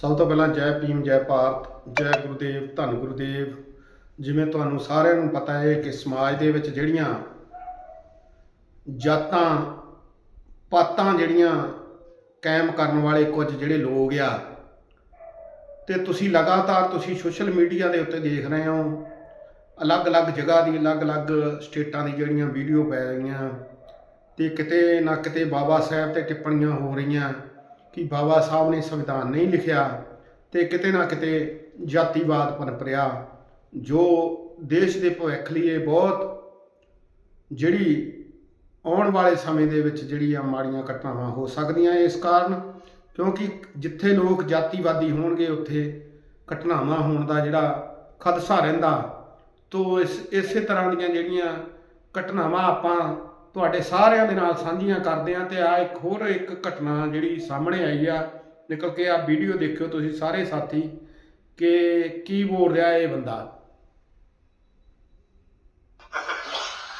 ਸਭ ਤੋਂ ਪਹਿਲਾਂ ਜੈ ਭੀਮ, ਜੈ ਭਾਰਤ, ਜੈ ਗੁਰਦੇਵ, ਧੰਨ ਗੁਰਦੇਵ। ਜਿਵੇਂ ਤੁਹਾਨੂੰ ਸਾਰਿਆਂ ਨੂੰ ਪਤਾ ਹੈ ਕਿ ਸਮਾਜ ਦੇ ਵਿੱਚ ਜਿਹੜੀਆਂ ਜਾਤਾਂ, ਪਾਤਾਂ ਜਿਹੜੀਆਂ ਕਾਇਮ ਕਰਨ ਵਾਲੇ ਕੁਝ ਜਿਹੜੇ ਲੋਕ ਆ, ਤੇ ਤੁਸੀਂ ਲਗਾਤਾਰ ਤੁਸੀਂ ਸੋਸ਼ਲ ਮੀਡੀਆ ਦੇ ਉੱਤੇ ਦੇਖ ਰਹੇ ਹੋ, ਅਲੱਗ-ਅਲੱਗ ਜਗ੍ਹਾ ਦੀ, ਅਲੱਗ-ਅਲੱਗ ਸਟੇਟਾਂ ਦੀ ਜਿਹੜੀਆਂ ਵੀਡੀਓ ਪੈ ਰਹੀਆਂ, ਤੇ ਕਿਤੇ ਨਾ ਕਿਤੇ ਬਾਬਾ ਸਾਹਿਬ ਤੇ ਟਿੱਪਣੀਆਂ ਹੋ ਰਹੀਆਂ। ਕਿ ਬਾਬਾ ਸਾਹਿਬ ਨੇ ਸੰਵਿਧਾਨ ਨਹੀਂ ਲਿਖਿਆ ਤੇ ਕਿਤੇ ਨਾ ਕਿਤੇ ਜਾਤੀਵਾਦ ਪਨਪਰਿਆ ਜੋ ਦੇਸ਼ ਦੇ ਭਵਿੱਖ ਲਈ ਇਹ ਬਹੁਤ ਜਿਹੜੀ ਆਉਣ ਵਾਲੇ ਸਮੇਂ ਦੇ ਵਿੱਚ ਜਿਹੜੀ ਆ ਮਾੜੀਆਂ ਘਟਨਾਵਾਂ ਹੋ ਸਕਦੀਆਂ ਇਸ ਕਾਰਨ, ਕਿਉਂਕਿ ਜਿੱਥੇ ਲੋਕ ਜਾਤੀਵਾਦੀ ਹੋਣਗੇ, ਉੱਥੇ ਘਟਨਾਵਾਂ ਹੋਣ ਦਾ ਜਿਹੜਾ ਖਦਸ਼ਾ ਰਹਿੰਦਾ। ਤੋ ਇਸ, ਇਸੇ ਤਰ੍ਹਾਂ ਦੀਆਂ ਜਿਹੜੀਆਂ ਘਟਨਾਵਾਂ ਆਪਾਂ ਤੁਹਾਡੇ ਸਾਰਿਆਂ ਦੇ ਨਾਲ ਸਾਂਝੀਆਂ ਕਰਦੇ ਹਾਂ ਤੇ ਆ ਇੱਕ ਹੋਰ ਇੱਕ ਘਟਨਾ ਜਿਹੜੀ ਸਾਹਮਣੇ ਆਈ ਆ ਨਿਕਲ ਕੇ ਆ ਵੀਡੀਓ ਦੇਖਿਓ ਤੁਸੀਂ ਸਾਰੇ ਸਾਥੀ ਕਿ ਕੀ ਬੋਲ ਰਿਹਾ ਇਹ ਬੰਦਾ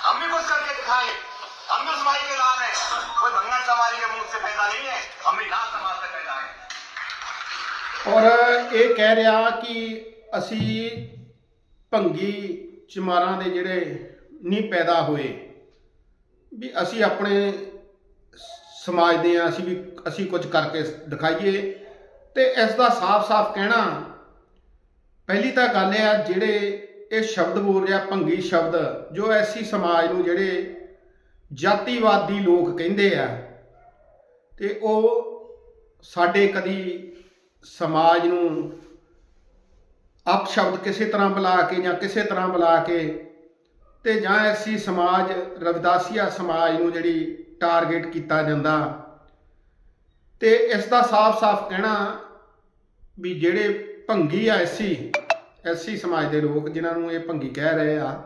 हम भी कुछ करके दिखाएं हम भी उस माई के लाल हैं कोई भंगड़ सवारी के मुंह से पैदा नहीं है हम भी लाल समाज से पैदा हैं ਔਰ ਇਹ ਕਹਿ ਰਿਹਾ ਕਿ ਅਸੀਂ ਭੰਗੀ ਚਮਾਰਾਂ ਦੇ ਜਿਹੜੇ ਨਹੀਂ ਪੈਦਾ ਹੋਏ ਵੀ ਅਸੀਂ ਆਪਣੇ ਸਮਾਜ ਦੇ ਆ ਅਸੀਂ ਵੀ, ਅਸੀਂ ਕੁਝ ਕਰਕੇ ਦਿਖਾਈਏ। ਤੇ ਇਸ ਦਾ ਸਾਫ਼-ਸਾਫ਼ ਕਹਿਣਾ, ਪਹਿਲੀ ਤਾਂ ਗੱਲ ਇਹ ਆ, ਜਿਹੜੇ ਇਹ ਸ਼ਬਦ ਬੋਲ ਰਿਹਾ, ਭੰਗੀ ਸ਼ਬਦ, ਜੋ ਐਸੀ ਸਮਾਜ ਨੂੰ ਜਿਹੜੇ ਜਾਤੀਵਾਦੀ ਲੋਕ ਕਹਿੰਦੇ ਆ, ਤੇ ਉਹ ਸਾਡੇ ਕਦੀ ਸਮਾਜ ਨੂੰ ਅਪਸ਼ਬਦ ਕਿਸੇ ਤਰ੍ਹਾਂ ਬੁਲਾ ਕੇ ਜਾਂ ਕਿਸੇ ਤਰ੍ਹਾਂ ਬੁਲਾ ਕੇ ਤੇ ਜਾਂ ਐਸੀ ਸਮਾਜ, ਰਵਿਦਾਸੀਆ ਸਮਾਜ ਨੂੰ ਜਿਹੜੀ ਟਾਰਗੇਟ ਕੀਤਾ ਜਾਂਦਾ। ਤੇ ਇਸ ਦਾ ਸਾਫ਼-ਸਾਫ਼ ਕਹਿਣਾ ਵੀ ਜਿਹੜੇ ਭੰਗੀ ਆ ਐਸੀ ਐਸੀ ਸਮਾਜ ਦੇ ਲੋਕ ਜਿਨ੍ਹਾਂ ਨੂੰ ਇਹ ਭੰਗੀ ਕਹਿ ਰਹੇ ਆ,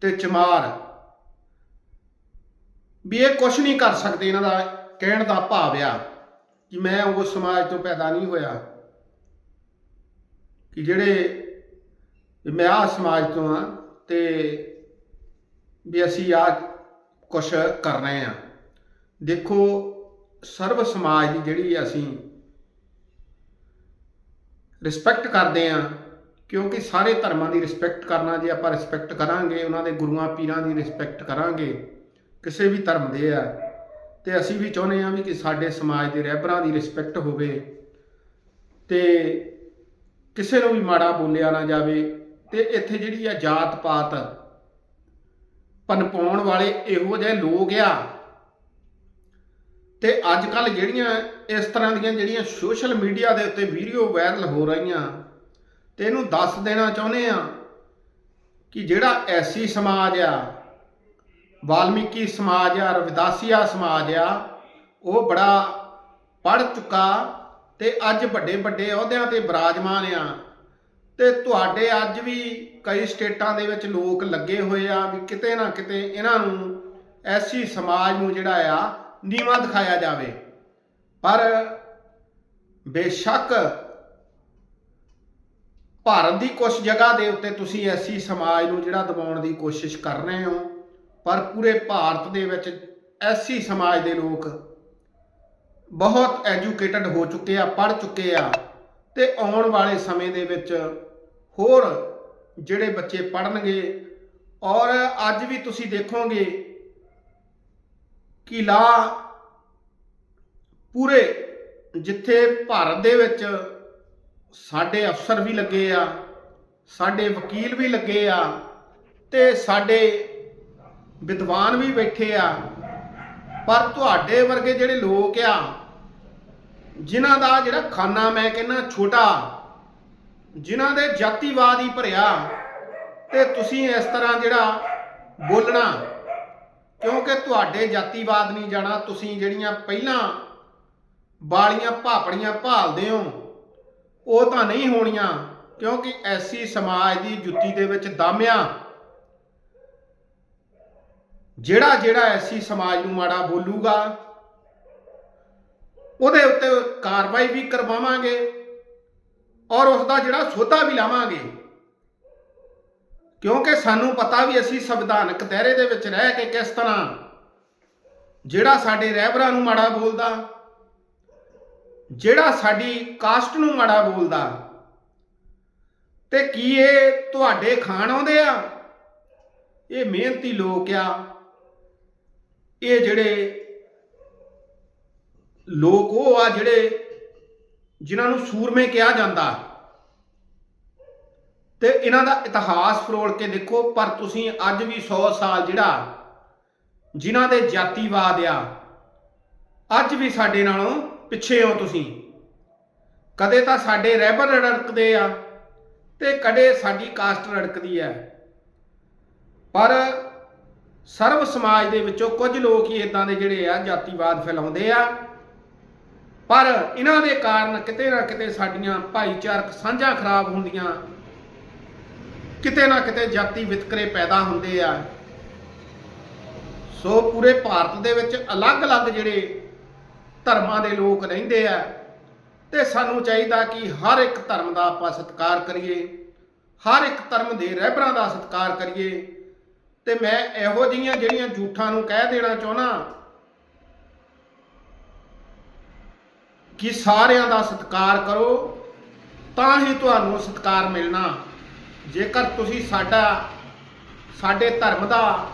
ਤੇ ਚਮਾਰ। ਵੀ ਇਹ ਕੁਝ ਨਹੀਂ ਕਰ ਸਕਦੇ, ਇਹਨਾਂ ਦਾ ਕਹਿਣ ਦਾ ਭਾਵ ਆ ਕਿ ਮੈਂ ਉਸ ਸਮਾਜ ਤੋਂ ਪੈਦਾ ਨਹੀਂ ਹੋਇਆ। ਕਿ ਜਿਹੜੇ ਵੀ ਮੈਂ ਆ ਸਮਾਜ ਤੋਂ ਆ ਤੇ ਵੀ ਅਸੀਂ ਆ ਕੁਝ ਕਰ ਰਹੇ ਆ। ਦੇਖੋ, ਸਰਵ ਸਮਾਜ ਦੀ ਜਿਹੜੀ ਅਸੀਂ ਰਿਸਪੈਕਟ ਕਰਦੇ ਆ, ਕਿਉਂਕਿ ਸਾਰੇ ਧਰਮਾਂ ਦੀ ਰਿਸਪੈਕਟ ਕਰਨਾ ਜੇ ਆਪਾਂ ਰਿਸਪੈਕਟ ਕਰਾਂਗੇ, ਉਹਨਾਂ ਦੇ ਗੁਰੂਆਂ ਪੀਰਾਂ ਦੀ ਰਿਸਪੈਕਟ ਕਰਾਂਗੇ, ਕਿਸੇ ਵੀ ਧਰਮ ਦੇ ਆ, ਤੇ ਅਸੀਂ ਵੀ ਚਾਹੁੰਦੇ ਆ ਵੀ ਕਿ ਸਾਡੇ ਸਮਾਜ ਦੇ ਰਹਿਬਰਾਂ ਦੀ ਰਿਸਪੈਕਟ ਹੋਵੇ, ਤੇ ਕਿਸੇ ਨੂੰ ਵੀ ਮਾੜਾ ਬੋਲਿਆ ਨਾ ਜਾਵੇ ਤੇ ਇੱਥੇ ਜਿਹੜੀ ਆ ਜਾਤ ਪਾਤ ਪਨਪਾਉਣ ਵਾਲੇ ਇਹੋ ਜਿਹੇ ਲੋਕ ਆ। ਤੇ ਅੱਜ ਕੱਲ ਜਿਹੜੀਆਂ ਇਸ ਤਰ੍ਹਾਂ ਦੀਆਂ ਜਿਹੜੀਆਂ ਸੋਸ਼ਲ ਮੀਡੀਆ ਦੇ ਉੱਤੇ ਵੀਡੀਓ ਵਾਇਰਲ ਹੋ ਰਹੀਆਂ, ਤੇ ਇਹਨੂੰ ਦੱਸ ਦੇਣਾ ਚਾਹੁੰਦੇ ਆ ਕਿ ਜਿਹੜਾ ਐਸੀ ਸਮਾਜ ਆ, ਵਾਲਮੀਕੀ ਸਮਾਜ ਆ, ਰਵਿਦਾਸੀਆ ਸਮਾਜ ਆ, ਉਹ ਬੜਾ ਪੜ ਚੁੱਕਾ ਤੇ ਅੱਜ ਵੱਡੇ ਵੱਡੇ ਅਹੁਦਿਆਂ ਤੇ ਬਿਰਾਜਮਾਨ ਆ। ਤੇ ਤੁਹਾਡੇ ਅੱਜ ਵੀ ਕਈ ਸਟੇਟਾਂ ਦੇ ਵਿੱਚ ਲੋਕ ਲੱਗੇ ਹੋਏ ਆ ਵੀ ਕਿਤੇ ਨਾ ਕਿਤੇ ਇਹਨਾਂ ਨੂੰ ਐਸੀ ਸਮਾਜ ਨੂੰ ਜਿਹੜਾ ਆ ਨੀਵਾਂ ਦਿਖਾਇਆ ਜਾਵੇ। ਪਰ ਬੇਸ਼ੱਕ ਭਾਰਤ ਦੀ ਕੁਝ ਜਗ੍ਹਾ ਦੇ ਉੱਤੇ ਤੁਸੀਂ ਐਸੀ ਸਮਾਜ ਨੂੰ ਜਿਹੜਾ ਦਬਾਉਣ ਦੀ ਕੋਸ਼ਿਸ਼ ਕਰ ਰਹੇ ਹੋ, ਪਰ ਪੂਰੇ ਭਾਰਤ ਦੇ ਵਿੱਚ ਐਸੀ ਸਮਾਜ ਦੇ ਲੋਕ ਬਹੁਤ ਐਜੂਕੇਟਡ ਹੋ ਚੁੱਕੇ ਆ, ਪੜ੍ਹ ਚੁੱਕੇ ਆ। ਤੇ ਆਉਣ ਵਾਲੇ ਸਮੇਂ ਦੇ ਵਿੱਚ ਹੋਰ ਜਿਹੜੇ ਬੱਚੇ ਪੜ੍ਹਨਗੇ ਔਰ ਅੱਜ ਵੀ ਤੁਸੀਂ ਦੇਖੋਗੇ ਕਿ ਲਾ ਪੂਰੇ ਜਿੱਥੇ ਭਾਰਤ ਦੇ ਵਿੱਚ ਸਾਡੇ ਅਫਸਰ ਵੀ ਲੱਗੇ ਆ, ਸਾਡੇ ਵਕੀਲ ਵੀ ਲੱਗੇ ਆ ਤੇ ਸਾਡੇ ਵਿਦਵਾਨ ਵੀ ਬੈਠੇ ਆ। ਪਰ ਤੁਹਾਡੇ ਵਰਗੇ ਜਿਹੜੇ ਲੋਕ ਆ ਜਿਨ੍ਹਾਂ ਦਾ ਜਿਹੜਾ ਖਾਨਾ ਮੈਂ ਕਹਿੰਦਾ ਛੋਟਾ, ਜਿਨ੍ਹਾਂ ਦੇ ਜਾਤੀਵਾਦ ਹੀ ਭਰਿਆ, ਤੇ ਤੁਸੀਂ ਇਸ ਤਰ੍ਹਾਂ ਜਿਹੜਾ ਬੋਲਣਾ, ਕਿਉਂਕਿ ਤੁਹਾਡੇ ਜਾਤੀਵਾਦ ਨਹੀਂ ਜਾਣਾ, ਤੁਸੀਂ ਜਿਹੜੀਆਂ ਪਹਿਲਾਂ ਬਾਲੀਆਂ ਭਾਪੜੀਆਂ ਭਾਲਦੇ ਹੋ, ਉਹ ਤਾਂ ਨਹੀਂ ਹੋਣੀਆਂ, ਕਿਉਂਕਿ ਐਸੀ ਸਮਾਜ ਦੀ ਜੁੱਤੀ ਦੇ ਵਿੱਚ ਦਾਮਿਆ। ਜਿਹੜਾ ਜਿਹੜਾ ਐਸੀ ਸਮਾਜ ਨੂੰ ਮਾੜਾ ਬੋਲੂਗਾ ਉਹਦੇ ਉੱਤੇ ਕਾਰਵਾਈ ਵੀ ਕਰਵਾਵਾਂਗੇ ਔਰ ਉਸ ਦਾ ਜਿਹੜਾ ਸੋਧਾ ਵੀ ਲਾਵਾਂਗੇ। ਕਿਉਂਕਿ ਸਾਨੂੰ ਪਤਾ ਵੀ ਅਸੀਂ ਸੰਵਿਧਾਨਕ ਦਾਇਰੇ ਦੇ ਵਿੱਚ ਰਹਿ ਕੇ ਕਿਸ ਤਰ੍ਹਾਂ ਜਿਹੜਾ ਸਾਡੇ ਰਹਿਬਰਾਂ ਨੂੰ ਮਾੜਾ ਬੋਲਦਾ, ਜਿਹੜਾ ਸਾਡੀ ਕਾਸਟ ਨੂੰ ਮਾੜਾ ਬੋਲਦਾ, ਤੇ ਕੀ ਇਹ ਤੁਹਾਡੇ ਖਾਣ ਆਉਂਦੇ ਆ? ਇਹ ਮਿਹਨਤੀ ਲੋਕ ਆ। ਇਹ ਜਿਹੜੇ ਲੋਕ ਉਹ ਆ ਜਿਹੜੇ ਜਿਨ੍ਹਾਂ ਨੂੰ ਸੂਰਮੇ ਕਿਹਾ ਜਾਂਦਾ। ਤੇ ਇਹਨਾਂ ਦਾ ਇਤਿਹਾਸ ਫਰੋਲ ਕੇ ਦੇਖੋ, ਪਰ ਤੁਸੀਂ ਅੱਜ ਵੀ 100 ਸਾਲ ਜਿਹੜਾ ਜਿਨ੍ਹਾਂ ਦੇ ਜਾਤੀਵਾਦ ਆ, ਅੱਜ ਵੀ ਸਾਡੇ ਨਾਲੋਂ ਪਿੱਛੇ ਹੋ ਤੁਸੀਂ। ਕਦੇ ਤਾਂ ਸਾਡੇ ਰਹਿਬਰ ਰੜਕਦੇ ਆ ਤੇ ਕਦੇ ਸਾਡੀ ਕਾਸਟ ਰੜਕਦੀ ਹੈ ਪਰ ਸਰਵ ਸਮਾਜ ਦੇ ਵਿੱਚੋਂ ਕੁਝ ਲੋਕ ਹੀ ਇਦਾਂ ਦੇ ਜਿਹੜੇ ਆ, ਜਾਤੀਵਾਦ ਫੈਲਾਉਂਦੇ ਆ। ਪਰ ਇਹਨਾਂ ਦੇ ਕਾਰਨ ਕਿਤੇ ਨਾ ਕਿਤੇ ਸਾਡੀਆਂ ਭਾਈਚਾਰਕ ਸਾਂਝਾਂ ਖਰਾਬ ਹੁੰਦੀਆਂ। ਕਿਤੇ ਨਾ ਕਿਤੇ ਜਾਤੀ ਵਿਤਕਰੇ ਪੈਦਾ ਹੁੰਦੇ ਆ। ਸੋ ਪੂਰੇ ਭਾਰਤ ਦੇ ਵਿੱਚ ਅਲੱਗ-ਅਲੱਗ ਜਿਹੜੇ ਧਰਮਾਂ ਦੇ ਲੋਕ ਰਹਿੰਦੇ ਆ, ਤੇ ਸਾਨੂੰ ਚਾਹੀਦਾ ਕਿ ਹਰ ਇੱਕ ਧਰਮ ਦਾ ਆਪਾਂ ਸਤਿਕਾਰ ਕਰੀਏ, ਹਰ ਇੱਕ ਧਰਮ ਦੇ ਰਹਿਬਰਾਂ ਦਾ ਸਤਿਕਾਰ ਕਰੀਏ। ਤੇ ਮੈਂ ਇਹੋ ਜਿਹੀਆਂ ਜਿਹੜੀਆਂ ਝੂਠਾਂ ਨੂੰ ਕਹਿ ਦੇਣਾ ਚਾਹੁੰਦਾ ਕਿ ਸਾਰਿਆਂ ਦਾ ਸਤਿਕਾਰ ਕਰੋ, ਤਾਂ ਹੀ ਤੁਹਾਨੂੰ ਸਤਿਕਾਰ ਮਿਲਣਾ। ਜੇਕਰ ਤੁਸੀਂ ਸਾਡਾ, ਸਾਡੇ ਧਰਮ ਦਾ,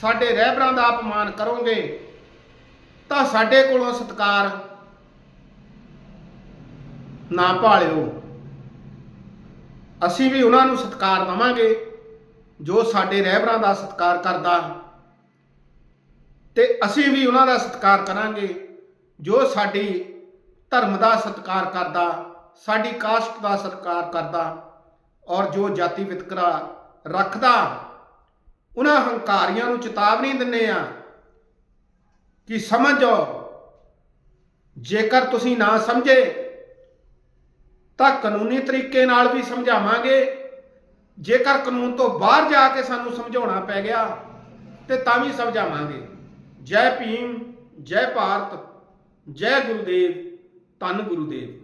ਸਾਡੇ ਰਹਿਬਰਾਂ ਦਾ ਅਪਮਾਨ ਕਰੋਗੇ, ਤਾਂ ਸਾਡੇ ਕੋਲੋਂ ਸਤਿਕਾਰ ਨਾ ਭਾਲਿਓ। ਅਸੀਂ ਵੀ ਉਹਨਾਂ ਨੂੰ ਸਤਿਕਾਰ ਦਵਾਂਗੇ, ਜੋ ਸਾਡੇ ਰਹਿਬਰਾਂ ਦਾ ਸਤਿਕਾਰ ਕਰਦਾ। ਤੇ ਅਸੀਂ ਵੀ ਉਹਨਾਂ ਦਾ ਸਤਿਕਾਰ ਕਰਾਂਗੇ, ਜੋ ਸਾਡੀ ਧਰਮ ਦਾ ਸਤਿਕਾਰ ਕਰਦਾ, ਸਾਡੀ ਕਾਸਟ ਦਾ ਸਤਿਕਾਰ ਕਰਦਾ ਔਰ ਜੋ ਜਾਤੀ ਵਿਤਕਰਾ ਰੱਖਦਾ, ਉਹਨਾਂ ਹੰਕਾਰੀਆਂ ਨੂੰ ਚੇਤਾਵਨੀ ਦਿੰਨੇ ਆ ਕਿ ਸਮਝ ਸਮਝੋ, ਜੇਕਰ ਤੁਸੀਂ ਨਾ ਸਮਝੇ, ਤਾਂ ਕਾਨੂੰਨੀ ਤਰੀਕੇ ਨਾਲ ਵੀ ਸਮਝਾਵਾਂਗੇ। ਜੇਕਰ ਕਾਨੂੰਨ ਤੋਂ ਬਾਹਰ ਜਾ ਕੇ ਸਾਨੂੰ ਸਮਝਾਉਣਾ ਪੈ ਗਿਆ, ਤੇ ਤਾਂ ਵੀ ਸਮਝਾਵਾਂਗੇ। ਜੈ ਭੀਮ, ਜੈ ਭਾਰਤ, ਜੈ ਗੁਰਦੇਵ ਧੰਨ ਗੁਰੂ ਦੇਵ